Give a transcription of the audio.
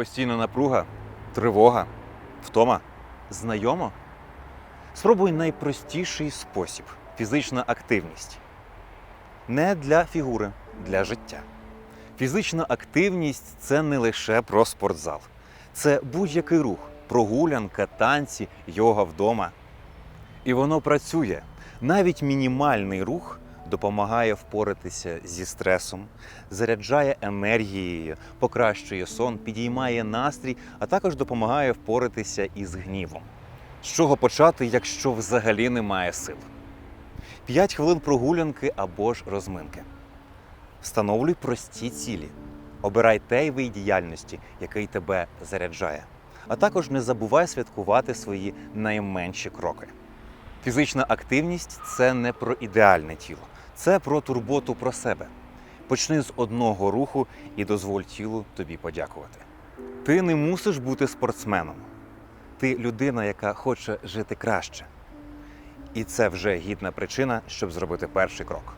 Постійна напруга, тривога, втома. Знайомо? Спробуй найпростіший спосіб фізична активність. Не для фігури, для життя. Фізична активність це не лише про спортзал, це будь-який рух, прогулянка, танці, йога вдома. І воно працює. Навіть мінімальний рух допомагає впоратися зі стресом, заряджає енергією, покращує сон, підіймає настрій, а також допомагає впоратися із гнівом. З чого почати, якщо взагалі немає сил? 5 хвилин прогулянки або ж розминки. Встановлюй прості цілі. Обирай той вид діяльності, який тебе заряджає. А також не забувай святкувати свої найменші кроки. Фізична активність це не про ідеальне тіло, це про турботу про себе. Почни з одного руху і дозволь тілу тобі подякувати. Ти не мусиш бути спортсменом. Ти людина, яка хоче жити краще. І це вже гідна причина, щоб зробити перший крок.